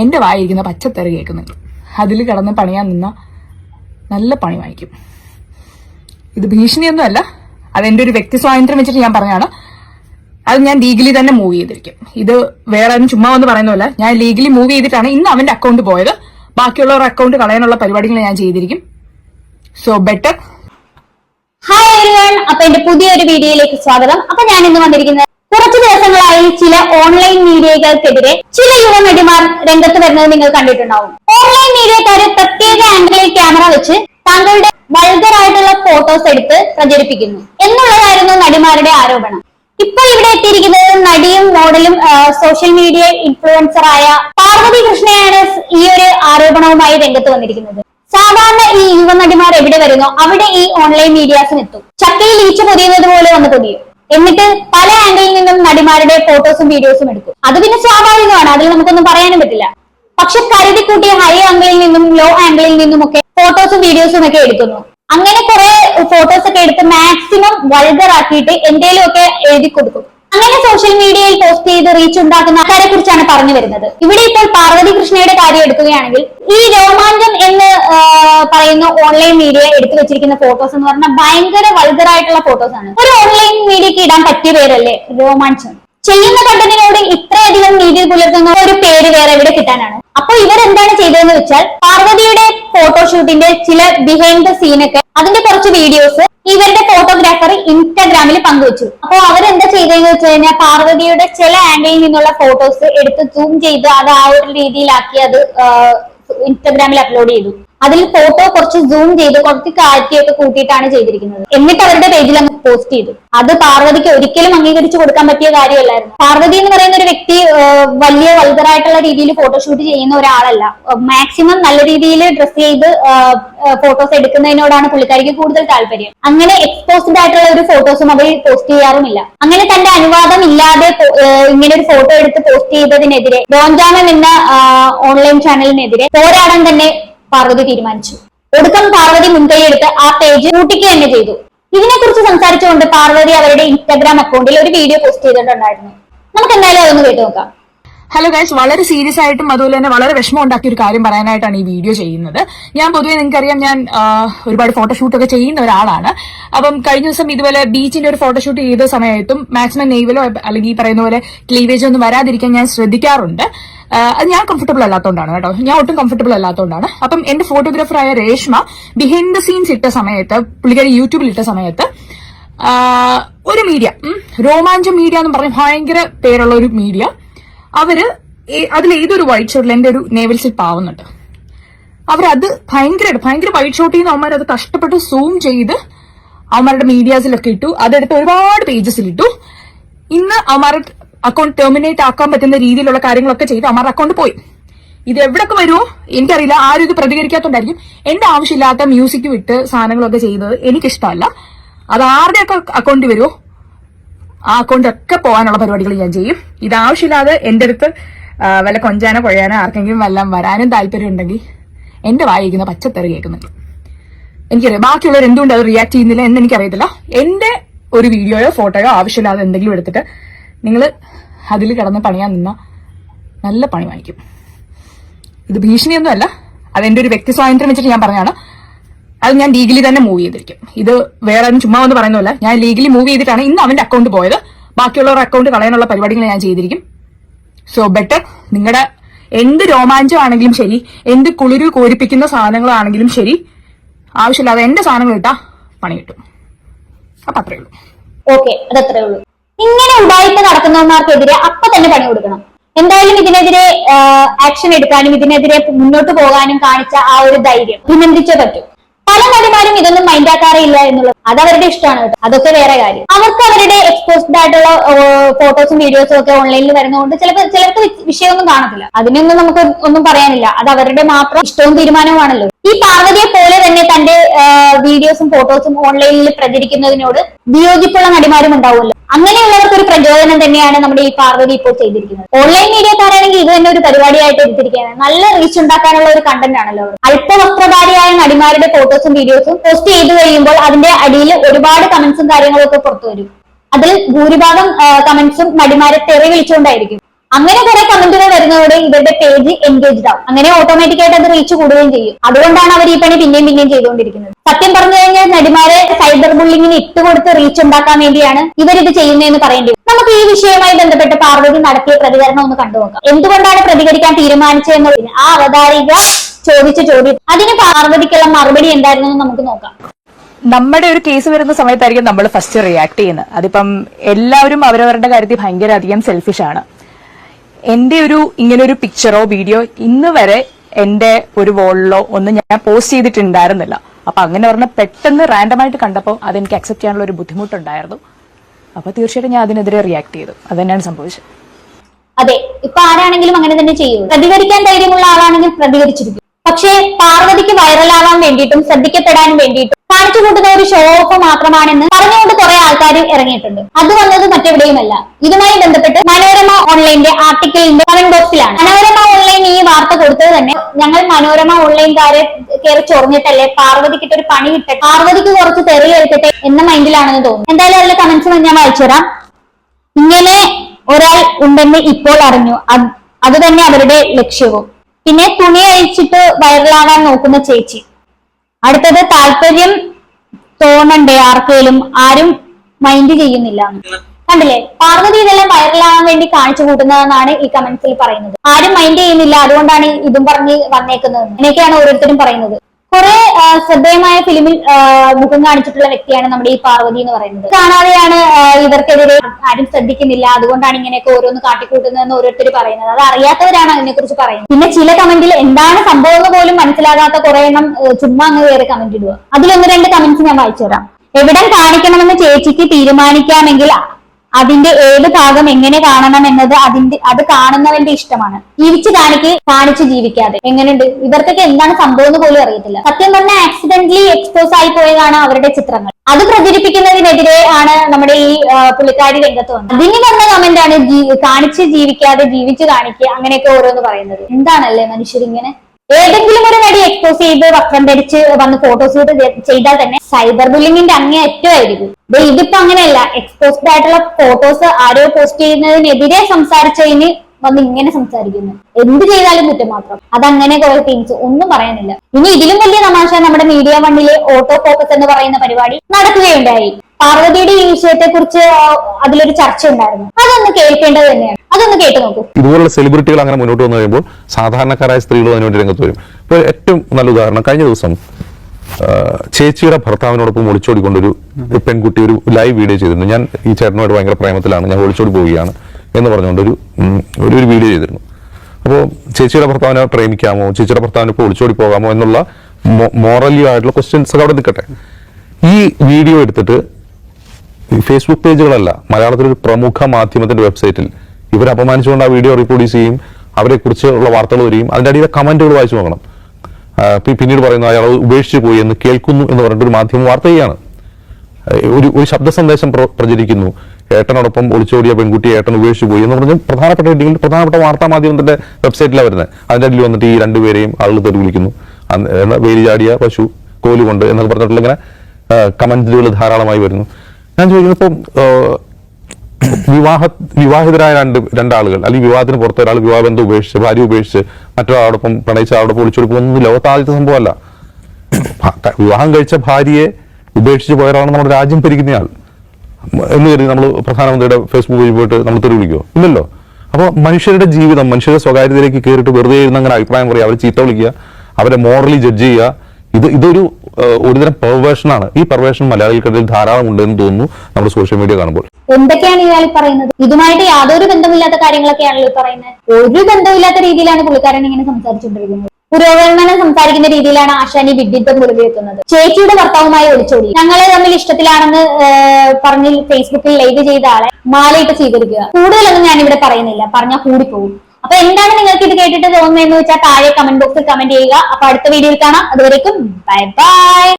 എന്റെ വായിരിക്കുന്ന പച്ചത്തറി കേൾക്കുന്നുണ്ട്. അതിൽ കിടന്ന് പണിയാൻ നിന്ന നല്ല പണി വാങ്ങിക്കും ഇത് ഭീഷണിയൊന്നുമല്ല അതെന്റെ ഒരു വ്യക്തി സ്വാതന്ത്ര്യം വെച്ചിട്ട് ഞാൻ പറഞ്ഞാണ് അത് ഞാൻ ലീഗലി തന്നെ മൂവ് ചെയ്തിരിക്കും. ഇത് വേറെ ആരും ചുമ്മാ വന്ന് പറയുന്നതല്ല. ഞാൻ ലീഗലി മൂവ് ചെയ്തിട്ടാണ് ഇന്ന് അവന്റെ അക്കൗണ്ട് പോയത്. ബാക്കിയുള്ളവരുടെ അക്കൗണ്ട് കളയാനുള്ള പരിപാടികൾ ഞാൻ ചെയ്തിരിക്കും. സോ ബെറ്റർ ഹായ് അപ്പൊ എന്റെ പുതിയൊരു വീഡിയോയിലേക്ക് സ്വാഗതം. അപ്പൊ ഞാൻ ഇന്ന് വന്നിരിക്കുന്നത് കുറച്ചു ദിവസങ്ങളായി ചില ഓൺലൈൻ മീഡിയകൾക്കെതിരെ ചില യുവ നടിമാർ രംഗത്ത് വരുന്നത് നിങ്ങൾ കണ്ടിട്ടുണ്ടാവും. ഓൺലൈൻ മീഡിയക്കാര് പ്രത്യേക ആംഗിളിൽ ക്യാമറ വെച്ച് താങ്കളുടെ വൾഗറായിട്ടുള്ള ഫോട്ടോസ് എടുത്ത് പ്രചരിപ്പിക്കുന്നു. എന്നുള്ളതായിരുന്നു നടിമാരുടെ ആരോപണം. ഇപ്പോൾ ഇവിടെ എത്തിയിരിക്കുന്നത് നടിയും മോഡലും സോഷ്യൽ മീഡിയ ഇൻഫ്ലുവൻസറായ പാർവതി കൃഷ്ണയാണ് ഈ ഒരു ആരോപണവുമായി രംഗത്ത് വന്നിരിക്കുന്നത്. സാധാരണ ഈ യുവ നടിമാർ എവിടെ വരുന്നോ അവിടെ ഈ ഓൺലൈൻ മീഡിയാസിനെത്തും ചക്കയിൽ ഈച്ച പൊതിയുന്നത് പോലെ വന്ന് പൊതിയും. എന്നിട്ട് പല ആംഗിളിൽ നിന്നും നടിമാരുടെ ഫോട്ടോസും വീഡിയോസും എടുക്കും. അത് പിന്നെ സ്വാഭാവികമാണ്. അതിൽ നമുക്കൊന്നും പറയാനും പറ്റില്ല. പക്ഷെ കരുതി കൂട്ടിയ ഹൈ ആംഗിളിൽ നിന്നും ലോ ആംഗിളിൽ നിന്നും ഒക്കെ ഫോട്ടോസും വീഡിയോസും ഒക്കെ എടുക്കുന്നു. അങ്ങനെ കുറെ ഫോട്ടോസ് ഒക്കെ എടുത്ത് മാക്സിമം വൾഗർ ആക്കിയിട്ട് എന്തേലും ഒക്കെ എഴുതി കൊടുക്കും. അങ്ങനെ സോഷ്യൽ മീഡിയയിൽ പോസ്റ്റ് ചെയ്ത് റീച്ച് ഉണ്ടാക്കുന്ന ആൾക്കാരെ കുറിച്ചാണ് പറഞ്ഞു വരുന്നത്. ഇവിടെ ഇപ്പോൾ പാർവതി കൃഷ്ണയുടെ കാര്യം എടുക്കുകയാണെങ്കിൽ ഈ രോമാഞ്ചം എന്ന് പറയുന്ന ഓൺലൈൻ മീഡിയ എടുത്തു വെച്ചിരിക്കുന്ന ഫോട്ടോസ് എന്ന് പറഞ്ഞാൽ ഭയങ്കര വൾഗർ ആയിട്ടുള്ള ഫോട്ടോസ് ആണ്. ഒരു ഓൺലൈൻ മീഡിയക്ക് ഇടാൻ പറ്റിയ പേരല്ലേ രോമാഞ്ചം. ചെയ്യുന്ന കണ്ടന്റിനോട് ഇത്രയധികം നീതി പുലർത്തുന്ന ഒരു പേര് വേറെ എവിടെ കിട്ടാനാണ്. അപ്പൊ ഇവരെന്താണ് ചെയ്തതെന്ന് വെച്ചാൽ പാർവതിയുടെ ഫോട്ടോഷൂട്ടിന്റെ ചില ബിഹൈൻഡ് ദ സീനൊക്കെ അതിന്റെ കുറച്ച് വീഡിയോസ് ഇവരുടെ ഫോട്ടോഗ്രാഫർ ഇൻസ്റ്റാഗ്രാമിൽ പങ്കുവച്ചു. അപ്പോൾ അവരെന്താ ചെയ്തതെന്ന് വെച്ച് കഴിഞ്ഞാൽ പാർവതിയുടെ ചില ആംഗിളിൽ നിന്നുള്ള ഫോട്ടോസ് എടുത്ത് സൂം ചെയ്ത് അത് ആ ഒരു രീതിയിലാക്കി അത് ഇൻസ്റ്റാഗ്രാമിൽ അപ്ലോഡ് ചെയ്തു. അതിൽ ഫോട്ടോ കുറച്ച് സൂം ചെയ്ത് കുറച്ച് കാറ്റിയൊക്കെ കൂട്ടിയിട്ടാണ് ചെയ്തിരിക്കുന്നത്. എന്നിട്ട് അവരുടെ പേജിൽ അങ്ങ് പോസ്റ്റ് ചെയ്തു. അത് പാർവതിക്ക് ഒരിക്കലും അംഗീകരിച്ചു കൊടുക്കാൻ പറ്റിയ കാര്യമല്ലായിരുന്നു. പാർവതി എന്ന് പറയുന്ന ഒരു വ്യക്തി വലിയ വലുതറായിട്ടുള്ള രീതിയിൽ ഫോട്ടോഷൂട്ട് ചെയ്യുന്ന ഒരാളല്ല. മാക്സിമം നല്ല രീതിയിൽ ഡ്രസ് ചെയ്ത് ഫോട്ടോസ് എടുക്കുന്നതിനോടാണ് പുള്ളിക്കാരിക്ക് കൂടുതൽ താല്പര്യം. അങ്ങനെ എക്സ്പോസ്ഡ് ആയിട്ടുള്ള ഒരു ഫോട്ടോസും അവർ പോസ്റ്റ് ചെയ്യാറുമില്ല. അങ്ങനെ തന്റെ അനുവാദം ഇല്ലാതെ ഇങ്ങനെ ഒരു ഫോട്ടോ എടുത്ത് പോസ്റ്റ് ചെയ്തതിനെതിരെ ഡോൺജാമം എന്ന ഓൺലൈൻ ചാനലിനെതിരെ പോരാടാൻ തന്നെ പാർവതി തീരുമാനിച്ചു. ഒടുക്കം പാർവതി മുൻകൈയെടുത്ത് ആ പേജ് കൂട്ടിക്ക് തന്നെ ചെയ്തു. ഇതിനെക്കുറിച്ച് സംസാരിച്ചുകൊണ്ട് പാർവതി അവരുടെ ഇൻസ്റ്റാഗ്രാം അക്കൗണ്ടിൽ ഒരു വീഡിയോ പോസ്റ്റ് ചെയ്തിട്ടുണ്ടായിരുന്നു. നമുക്ക് എന്തായാലും അതൊന്ന് കേട്ടു നോക്കാം. ഹലോ ഗൈസ് വളരെ സീരിയസ് ആയിട്ടും അതുപോലെ തന്നെ വളരെ വിഷമം ഉണ്ടാക്കിയ ഒരു കാര്യം പറയാനായിട്ടാണ് ഈ വീഡിയോ ചെയ്യുന്നത്. ഞാൻ പൊതുവെ നിങ്ങൾക്കറിയാം ഞാൻ ഒരുപാട് ഫോട്ടോഷൂട്ടൊക്കെ ചെയ്യുന്ന ഒരാളാണ്. അപ്പം കഴിഞ്ഞ ദിവസം ഇതുപോലെ ബീച്ചിന്റെ ഒരു ഫോട്ടോഷൂട്ട് ചെയ്ത സമയത്തും മാക്സിമം നെയ്വലോ അല്ലെങ്കിൽ പറയുന്ന പോലെ ക്ലീവേജോ ഒന്നും വരാതിരിക്കാൻ ഞാൻ ശ്രദ്ധിക്കാറുണ്ട്. അത് ഞാൻ കംഫർട്ടബിൾ അല്ലാത്തതുകൊണ്ടാണ് കേട്ടോ. ഞാൻ ഒട്ടും കംഫർട്ടബിൾ അല്ലാത്തതുകൊണ്ടാണ് അപ്പം എന്റെ ഫോട്ടോഗ്രാഫറായ രേഷ്മ ബിഹൈൻഡ് ദ സീൻസ് ഇട്ട സമയത്ത് പുള്ളിക്കാരി യൂട്യൂബിൽ ഇട്ട സമയത്ത് ഒരു മീഡിയ രോമാഞ്ചം മീഡിയ എന്ന് പറഞ്ഞ ഭയങ്കര പേരുള്ള ഒരു മീഡിയ അവർ അതിൽ ഏതൊരു വൈറ്റ് ഷോട്ടിൽ എന്റെ ഒരു നേവൽ സിൽപ്പ് ആവുന്നുണ്ട്. അവരത് ഭയങ്കര ഭയങ്കര വൈറ്റ് ഷോട്ട് ചെയ്യുന്ന അവന്മാർ അത് കഷ്ടപ്പെട്ട് സൂം ചെയ്ത് അവന്മാരുടെ മീഡിയാസിലൊക്കെ ഇട്ടു. അതെടുത്ത് ഒരുപാട് പേജസിൽ ഇട്ടു. ഇന്ന് അവന്മാരുടെ അക്കൗണ്ട് ടെർമിനേറ്റ് ആക്കാൻ പറ്റുന്ന രീതിയിലുള്ള കാര്യങ്ങളൊക്കെ ചെയ്ത് അമർ അക്കൗണ്ട് പോയി. ഇത് എവിടൊക്കെ വരുമോ എനിക്കറിയില്ല. ആരും ഇത് പ്രതികരിക്കാത്തോണ്ടായിരിക്കും. എന്റെ ആവശ്യമില്ലാത്ത മ്യൂസിക് വിട്ട് സാധനങ്ങളൊക്കെ ചെയ്തത് എനിക്കിഷ്ടമല്ല. അത് ആരുടെയൊക്കെ അക്കൗണ്ടിൽ വരുമോ ആ അക്കൗണ്ടൊക്കെ പോകാനുള്ള പരിപാടികൾ ഞാൻ ചെയ്യും. ഇത് ആവശ്യമില്ലാതെ എന്റെ അടുത്ത് വല്ല കൊഞ്ചാനോ കൊഴയാനോ ആർക്കെങ്കിലും വല്ലതും വരാനും താല്പര്യം ഉണ്ടെങ്കിൽ എന്റെ വായിക്കുന്ന പച്ചത്തെറി കേൾക്കുന്നുണ്ട്. എനിക്കറിയാം. ബാക്കിയുള്ളവർ എന്തുകൊണ്ട് അത് റിയാക്ട് ചെയ്യുന്നില്ല എന്ന് എനിക്കറിയത്തില്ല. എന്റെ ഒരു വീഡിയോയോ ഫോട്ടോയോ ആവശ്യമില്ലാതെ എന്തെങ്കിലും എടുത്തിട്ട് നിങ്ങൾ അതിൽ കിടന്ന് പണിയാൻ നിന്ന നല്ല പണി വാങ്ങിക്കും. ഇത് ഭീഷണിയൊന്നുമല്ല അതെന്റെ ഒരു വ്യക്തി സ്വാതന്ത്ര്യം വെച്ചിട്ട് ഞാൻ പറഞ്ഞാണ് അത് ഞാൻ ലീഗലി തന്നെ മൂവ് ചെയ്തിരിക്കും. ഇത് വേറെ ഒന്നും ചുമ്മാ ഒന്ന് പറയുന്നില്ല ഞാൻ ലീഗലി മൂവ് ചെയ്തിട്ടാണ് ഇന്ന് അവന്റെ അക്കൗണ്ട് പോയത്. ബാക്കിയുള്ളവരുടെ അക്കൗണ്ട് കളയാനുള്ള പരിപാടികൾ ഞാൻ ചെയ്തിരിക്കും. സോ ബെറ്റർ നിങ്ങളുടെ എന്ത് രോമാഞ്ചമാണെങ്കിലും ശരി എന്ത് കുളിരു കോരിപ്പിക്കുന്ന സാധനങ്ങളാണെങ്കിലും ശരി ആവശ്യമില്ലാതെ എന്റെ സാധനങ്ങൾ ഇട്ടാ പണി കിട്ടും. അപ്പൊ അത്രേ ഉള്ളൂ. ഓക്കെ അതത്രേ ഉള്ളൂ. ഇങ്ങനെ ഉടായ്പ നടക്കുന്നവന്മാർക്കെതിരെ അപ്പൊ തന്നെ പണി കൊടുക്കണം. എന്തായാലും ഇതിനെതിരെ ആക്ഷൻ എടുക്കാനും ഇതിനെതിരെ മുന്നോട്ട് പോകാനും കാണിച്ച ആ ഒരു ധൈര്യം അഭിനന്ദിച്ചേ പറ്റൂ. പല നടിമാരും ഇതൊന്നും മൈൻഡാക്കാറില്ല എന്നുള്ളത് അത് അവരുടെ ഇഷ്ടമാണ് കേട്ടോ. അതൊക്കെ വേറെ കാര്യം. അവർക്ക് അവരുടെ എക്സ്പോസ്ഡ് ആയിട്ടുള്ള ഫോട്ടോസും വീഡിയോസും ഒക്കെ ഓൺലൈനിൽ വരുന്നതുകൊണ്ട് ചിലപ്പോൾ ചിലർക്ക് വിഷയമൊന്നും കാണത്തില്ല. അതിനൊന്നും നമുക്ക് ഒന്നും പറയാനില്ല. അത് അവരുടെ മാത്രം ഇഷ്ടവും തീരുമാനവുമാണല്ലോ. ഈ പാർവതിയെ പോലെ തന്നെ തന്റെ വീഡിയോസും ഫോട്ടോസും ഓൺലൈനിൽ പ്രചരിക്കുന്നതിനോട് വിയോജിപ്പുള്ള നടിമാരും ഉണ്ടാവുമല്ലോ. അങ്ങനെയുള്ളവർക്ക് ഒരു പ്രചോദനം തന്നെയാണ് നമ്മുടെ ഈ പാർവതി ഇപ്പോൾ ചെയ്തിരിക്കുന്നത്. ഓൺലൈൻ മീഡിയക്കാരാണെങ്കിൽ ഇത് തന്നെ ഒരു പരിപാടിയായിട്ട് എടുത്തിരിക്കുകയാണ്. നല്ല റീച്ച് ഉണ്ടാക്കാനുള്ള ഒരു കണ്ടന്റ് ആണല്ലോ അല്പ അല്പവസ്ത്രധാരിയായ നടിമാരുടെ ഫോട്ടോസും വീഡിയോസും പോസ്റ്റ് ചെയ്തു കഴിയുമ്പോൾ അതിന്റെ അടിയിൽ ഒരുപാട് കമന്റ്സും കാര്യങ്ങളൊക്കെ പുറത്തു വരും. അതിൽ ഭൂരിഭാഗം കമന്റ്സും നടിമാരെ തെറി വിളിച്ചുകൊണ്ടായിരിക്കും. അങ്ങനെ കുറെ കമന്റുകൾ വരുന്നതോടെ ഇവരുടെ പേജ് എൻഗേജ്ഡ് ആവും. അങ്ങനെ ഓട്ടോമാറ്റിക് ആയിട്ട് അത് റീച്ച് കൂടുകയും ചെയ്യും. അതുകൊണ്ടാണ് അവർ ഈ പണി പിന്നെയും പിന്നെയും ചെയ്തുകൊണ്ടിരിക്കുന്നത്. സത്യം പറഞ്ഞു കഴിഞ്ഞാൽ നടിമാരെ സൈബർ ബുള്ളിങ്ങിന് ഇട്ട് കൊടുത്ത് റീച്ച് ഉണ്ടാക്കാൻ വേണ്ടിയാണ് ഇവരിത് ചെയ്യുന്നതെന്ന് പറയേണ്ടി നമുക്ക് ഈ വിഷയവുമായി ബന്ധപ്പെട്ട് പാർവതി നടത്തിയ പ്രതികരണം ഒന്ന് കണ്ടുനോക്കാം എന്തുകൊണ്ടാണ് പ്രതികരിക്കാൻ തീരുമാനിച്ചതെന്നുള്ളതിന് ആ അവതാരിക ചോദിച്ച ചോദ്യം. അതിന് പാർവതിക്കുള്ള മറുപടി എന്തായിരുന്നു നമുക്ക് നോക്കാം. നമ്മുടെ ഒരു കേസ് വരുന്ന സമയത്തായിരിക്കും നമ്മൾ ഫസ്റ്റ് റിയാക്ട് ചെയ്യുന്നത്. അതിപ്പം എല്ലാവരും അവരവരുടെ കാര്യത്തിൽ ഭയങ്കര അധികം സെൽഫിഷ് ആണ്. എന്റെ ഒരു ഇങ്ങനെ ഒരു പിക്ചറോ വീഡിയോ ഇന്ന് വരെ എന്റെ ഒരു വോളിലോ ഒന്നും ഞാൻ പോസ്റ്റ് ചെയ്തിട്ടുണ്ടായിരുന്നില്ല. അപ്പൊ അങ്ങനെ പറഞ്ഞ പെട്ടെന്ന് റാൻഡമായിട്ട് കണ്ടപ്പോൾ അതെനിക്ക് അക്സെപ്റ്റ് ചെയ്യാനുള്ള ഒരു ബുദ്ധിമുട്ടുണ്ടായിരുന്നു. അപ്പൊ തീർച്ചയായിട്ടും ഞാൻ അതിനെതിരെ റിയാക്ട് ചെയ്തു. അത് തന്നെയാണ് സംഭവിച്ചത്. അതെ ഇപ്പൊ ആരാണെങ്കിലും അങ്ങനെ തന്നെ ചെയ്യും. പ്രതികരിക്കാൻ ധൈര്യമുള്ള ആളാണെങ്കിൽ പ്രതികരിച്ചിരിക്കും പക്ഷേ പാർവതിക്ക് വൈറലാവാൻ വേണ്ടിയിട്ടും ശ്രദ്ധിക്കപ്പെടാൻ വേണ്ടിയിട്ടും കാണിച്ചു കൂട്ടുന്ന ഒരു ഷോ ഓഫ് മാത്രമാണെന്ന് പറഞ്ഞുകൊണ്ട് കുറെ ആൾക്കാർ ഇറങ്ങിയിട്ടുണ്ട്. അത് വന്നത് മറ്റെവിടെയുമല്ല. ഇതുമായി ബന്ധപ്പെട്ട് മനോരമ ഓൺലൈന്റെ ആർട്ടിക്കിളിന്റെ കമന്റ് ബോക്സിലാണ് മനോരമ ഓൺലൈൻ ഈ വാർത്ത കൊടുത്തത് തന്നെ ഞങ്ങൾ മനോരമ ഓൺലൈൻകാരെ കയറി ചൊറിഞ്ഞിട്ടല്ലേ പാർവതിക്ക് ഒരു പണി കിട്ടട്ടെ? പാർവതിക്ക് കുറച്ച് തെറി എടുത്തിട്ടെ എന്ന മൈൻഡിലാണെന്ന് തോന്നുന്നു. എന്തായാലും അതിലെ കമന്റ്സ് ഞാൻ വായിച്ചുതരാം ഇങ്ങനെ ഒരാൾ ഉണ്ടെന്ന് ഇപ്പോൾ അറിഞ്ഞു. അത് തന്നെ അവരുടെ ലക്ഷ്യവും. പിന്നെ തുണി അഴിച്ചിട്ട് വൈറലാകാൻ നോക്കുന്ന ചേച്ചി. അടുത്തത് താല്പര്യം തോന്നണ്ടേ ആർക്കേലും? ആരും മൈൻഡ് ചെയ്യുന്നില്ല. കണ്ടില്ലേ? പാർവതി ഇതെല്ലാം വൈറലാവാൻ വേണ്ടി കാണിച്ചു കൂട്ടുന്നതെന്നാണ് ഈ കമന്റ്സിൽ പറയുന്നത്. ആരും മൈൻഡ് ചെയ്യുന്നില്ല. അതുകൊണ്ടാണ് ഇതും പറഞ്ഞ് വന്നേക്കുന്നത്. അങ്ങനെയൊക്കെയാണ് ഓരോരുത്തരും പറയുന്നത്. കുറെ ശ്രദ്ധേയമായ ഫിലിമിൽ മുഖം കാണിച്ചിട്ടുള്ള വ്യക്തിയാണ് നമ്മുടെ ഈ പാർവതി എന്ന് പറയുന്നത്. കാണാതെയാണ് ഇവർക്കെതിരെ ആരും ശ്രദ്ധിക്കുന്നില്ല. അതുകൊണ്ടാണ് ഇങ്ങനെയൊക്കെ ഓരോന്ന് കാട്ടിക്കൂട്ടുന്നതെന്ന് ഓരോരുത്തർ പറയുന്നത്. അത് അറിയാത്തവരാണ് അതിനെ കുറിച്ച് പറയുന്നത്. പിന്നെ ചില കമന്റിൽ എന്താണ് സംഭവം എന്ന് പോലും മനസ്സിലാകാത്ത കുറെ എണ്ണം ചുമ്മാ അങ്ങ് കയറി കമന്റ് ഇടുക. അതിലൊന്ന് രണ്ട് കമന്റ്സ് ഞാൻ വായിച്ചു തരാം എവിടെ കാണിക്കണമെന്ന് ചേച്ചിക്ക് തീരുമാനിക്കാമെങ്കിൽ അതിന്റെ ഏത് ഭാഗം എങ്ങനെ കാണണം എന്നത് അതിന്റെ അത് കാണുന്നവന്റെ ഇഷ്ടമാണ്. ജീവിച്ച് കാണിക്ക് കാണിച്ച് ജീവിക്കാതെ. എങ്ങനെയുണ്ട്? ഇവർക്കൊക്കെ എന്താണ് സംഭവം എന്ന് പോലും അറിയത്തില്ല. സത്യം പറഞ്ഞാൽ ആക്സിഡന്റലി എക്സ്പോസ് ആയി പോയതാണ് അവരുടെ ചിത്രങ്ങൾ. അത് പ്രചരിപ്പിക്കുന്നതിനെതിരെ ആണ് നമ്മുടെ ഈ പുള്ളിക്കാരി രംഗത്ത് വന്നത്. അതിന് വന്ന കമന്റ് ആണ് കാണിച്ച് ജീവിക്കാതെ ജീവിച്ച് കാണിക്കുക അങ്ങനെയൊക്കെ ഓരോന്ന് പറയുന്നത്. എന്താണല്ലേ മനുഷ്യരിങ്ങനെ? ഏതെങ്കിലും ഒരു നടി എക്സ്പോസ് ചെയ്ത് വസ്ത്രം ധരിച്ച് വന്ന് ഫോട്ടോഷൂട്ട് ചെയ്താൽ തന്നെ സൈബർ ബുള്ളിങ്ങിന്റെ അങ്ങേ അറ്റമായിരിക്കും. ഇതിപ്പോ അങ്ങനെയല്ല. എക്സ്പോസ്ഡ് ആയിട്ടുള്ള ഫോട്ടോസ് ആരോ പോസ്റ്റ് ചെയ്യുന്നതിനെതിരെ സംസാരിച്ചതിന് വന്ന് ഇങ്ങനെ സംസാരിക്കുന്നു. എന്ത് ചെയ്താലും കുറ്റം മാത്രം അങ്ങനെ കുറെ ടീംസ് ഒന്നും പറയാനില്ല. ഇനി ഇതിലും വലിയ തമാശ നമ്മുടെ മീഡിയ വണ്ണിലെ ഓട്ടോ ഫോക്കസ് എന്ന് പറയുന്ന പരിപാടി നടക്കുകയുണ്ടായി. പാർവതിയുടെ ഈ വിഷയത്തെ കുറിച്ച് അതിലൊരു ചർച്ച ഉണ്ടായിരുന്നു അതൊന്ന് കേൾക്കേണ്ടത് തന്നെയാണ്. അതൊന്ന് കേട്ടു നോക്കൂ. ഇതുപോലുള്ള സെലിബ്രിറ്റികൾ അങ്ങനെ മുന്നോട്ട് വന്നു കഴിയുമ്പോൾ സാധാരണക്കാരായ സ്ത്രീകൾ അതിനുവേണ്ടി രംഗത്ത് വരും. ഇപ്പോൾ ഏറ്റവും നല്ല ഉദാഹരണം കഴിഞ്ഞ ദിവസം ചേച്ചിയുടെ ഭർത്താവിനോടൊപ്പം ഒളിച്ചോടിക്കൊണ്ടൊരു പെൺകുട്ടി ഒരു ലൈവ് വീഡിയോ ചെയ്തിരുന്നു. ഞാൻ ഈ ചേട്ടനോട് ഭയങ്കര പ്രേമത്തിലാണ്. ഞാൻ ഒളിച്ചോടി പോവുകയാണ്. എന്ന് പറഞ്ഞുകൊണ്ട് ഒരു ഒരു വീഡിയോ ചെയ്തിരുന്നു. അപ്പോൾ ചേച്ചിയുടെ ഭർത്താവിനെ പ്രേമിക്കാമോ? ചേച്ചിയുടെ ഭർത്താവിനെ ഇപ്പോൾ ഒളിച്ചോടി പോകാമോ എന്നുള്ള മോറലി ആയിട്ടുള്ള ക്വസ്റ്റ്യൻസ് ഒക്കെ അവിടെ നിൽക്കട്ടെ. ഈ വീഡിയോ എടുത്തിട്ട് ഫേസ്ബുക്ക് പേജുകളല്ല മലയാളത്തിലൊരു പ്രമുഖ മാധ്യമത്തിന്റെ വെബ്സൈറ്റിൽ ഇവരെ അപമാനിച്ചുകൊണ്ട് ആ വീഡിയോ റീപ്രൊഡ്യൂസ് ചെയ്യും അവരെ കുറിച്ചുള്ള വാർത്തകൾ വരികയും അതിന്റെ അടിയിലെ കമന്റുകൾ വായിച്ചു നോക്കണം. പിന്നീട് പറയുന്നു അയാൾ ഉപേക്ഷിച്ചു പോയി എന്ന് കേൾക്കുന്നു എന്ന് പറഞ്ഞിട്ട് ഒരു മാധ്യമ വാർത്ത ചെയ്യാണ് ഒരു ഒരു ശബ്ദ സന്ദേശം പ്ര- പ്രചരിക്കുന്നു. ഏട്ടനോടൊപ്പം ഒളിച്ചോടിയ പെൺകുട്ടി ഏട്ടൻ ഉപേക്ഷിച്ചു പോയി എന്ന് പറഞ്ഞ് പ്രധാനപ്പെട്ട ഹെഡിങ്ങിൽ പ്രധാനപ്പെട്ട വാർത്താ മാധ്യമത്തിന്റെ വെബ്സൈറ്റിലാണ് വരുന്നത്. അതിന്റെ അടിയിൽ വന്നിട്ട് ഈ രണ്ടുപേരെയും ആളുകൾ തെറി വിളിക്കുന്നു. അന്ന് എന്നാ വേലി ചാടിയ പശു കോലി കൊണ്ട് എന്നൊക്കെ പറഞ്ഞിട്ടുള്ള ഇങ്ങനെ കമന്റുകൾ ധാരാളമായി വരുന്നു. ഞാൻ ചോദിക്കുന്നത് വിവാഹ വിവാഹിതരായ രണ്ട് രണ്ടാളുകൾ അല്ലെങ്കിൽ വിവാഹത്തിന് പുറത്ത് ഒരാൾ വിവാഹബന്ധം ഉപേക്ഷിച്ച് ഭാര്യ ഉപേക്ഷിച്ച് മറ്റൊരാളോടൊപ്പം പ്രണയിച്ച ആളോടൊപ്പം ഒളിച്ചോടി പോകുന്നത് ലോകത്താദ്യത്തെ സംഭവമല്ല. വിവാഹം കഴിച്ച ഭാര്യയെ ഉപേക്ഷിച്ച് പോയവരാണ് നമ്മുടെ രാജ്യം ഭരിക്കുന്നയാൾ. എന്ന് കരുതി നമ്മൾ പ്രധാനമന്ത്രിയുടെ ഫേസ്ബുക്ക് പേജിൽ പോയിട്ട് നമ്മൾ തെറി വിളിക്കുമോ ഇല്ലല്ലോ. അപ്പോൾ മനുഷ്യരുടെ ജീവിതം മനുഷ്യരുടെ സ്വകാര്യതയിലേക്ക് കയറിയിട്ട് വെറുതെ ഇരുന്ന് അങ്ങനെ അഭിപ്രായം പറയുക അവരെ ചീത്ത വിളിക്കുക അവരെ മോറലി ജഡ്ജ് ചെയ്യുക ഇത് ഇതൊരു ഒരുതരം പെർവേഷനാണ് ഈ പെർവേഷൻ മലയാളികൾക്കിടയിൽ ധാരാളം ഉണ്ടെന്ന് തോന്നുന്നു നമ്മുടെ സോഷ്യൽ മീഡിയ കാണുമ്പോൾ. എന്തൊക്കെയാണ് ഇയാൾ പറയുന്നത്? ഇതുമായിട്ട് യാതൊരു ബന്ധമില്ലാത്ത കാര്യങ്ങളൊക്കെയാണല്ലോ പറയുന്നത്. ഒരു ബന്ധമില്ലാത്ത രീതിയിലാണ് പുള്ളിക്കാരൻ ഇങ്ങനെ സംസാരിച്ചുകൊണ്ടിരിക്കുന്നത്. പുരോഗമനം സംസാരിക്കുന്ന രീതിയിലാണ് ആശാനി വിഡിത്തം വെക്കുന്നത് ചേച്ചിയുടെ ഭർത്താവുമായി ഒളിച്ചോടി. ഞങ്ങളെ തമ്മിൽ ഇഷ്ടത്തിലാണെന്ന് പറഞ്ഞ് ഫേസ്ബുക്കിൽ ലൈവ് ചെയ്ത ആളെ മാലയിട്ട് സ്വീകരിക്കുക. കൂടുതലൊന്നും ഞാൻ ഇവിടെ പറയുന്നില്ല. പറഞ്ഞാൽ കൂടിപ്പോകും അപ്പൊ എന്താണ് നിങ്ങൾക്ക് ഇത് കേട്ടിട്ട് തോന്നുന്നതെന്ന് വെച്ചാൽ താഴെ കമന്റ് ബോക്സിൽ കമന്റ് ചെയ്യുക. അപ്പൊ അടുത്ത വീഡിയോയിൽ കാണാം. അതുവരേക്കും ബൈ ബൈ.